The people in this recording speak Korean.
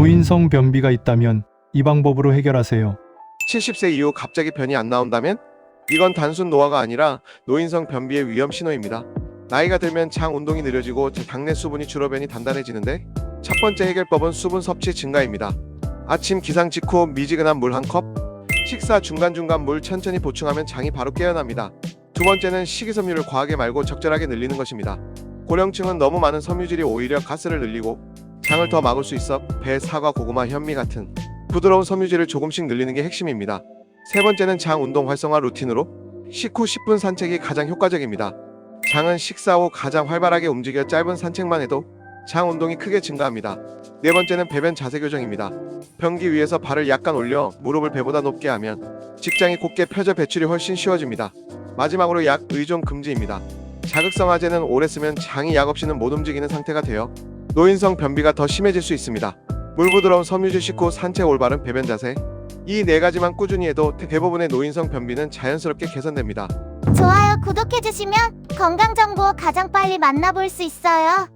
노인성 변비가 있다면 이 방법으로 해결하세요. 70세 이후 갑자기 변이 안 나온다면? 이건 단순 노화가 아니라 노인성 변비의 위험 신호입니다. 나이가 들면 장 운동이 느려지고 당내 수분이 줄어 변이 단단해지는데 첫 번째 해결법은 수분 섭취 증가입니다. 아침 기상 직후 미지근한 물 한 컵, 식사 중간중간 물 천천히 보충하면 장이 바로 깨어납니다. 두 번째는 식이섬유를 과하게 말고 적절하게 늘리는 것입니다. 고령층은 너무 많은 섬유질이 오히려 가스를 늘리고 장을 더 막을 수 있어 배, 사과, 고구마, 현미 같은 부드러운 섬유질을 조금씩 늘리는 게 핵심입니다. 세 번째는 장 운동 활성화 루틴으로 식후 10분 산책이 가장 효과적입니다. 장은 식사 후 가장 활발하게 움직여 짧은 산책만 해도 장 운동이 크게 증가합니다. 네 번째는 배변 자세 교정입니다. 변기 위에서 발을 약간 올려 무릎을 배보다 높게 하면 직장이 곧게 펴져 배출이 훨씬 쉬워집니다. 마지막으로 약 의존 금지입니다. 자극성화제는 오래 쓰면 장이 약 없이는 못 움직이는 상태가 되어 노인성 변비가 더 심해질 수 있습니다. 물 부드러운 섬유질 식후 산책 올바른 배변 자세 이 네 가지만 꾸준히 해도 대부분의 노인성 변비는 자연스럽게 개선됩니다. 좋아요, 구독해주시면 건강정보 가장 빨리 만나볼 수 있어요.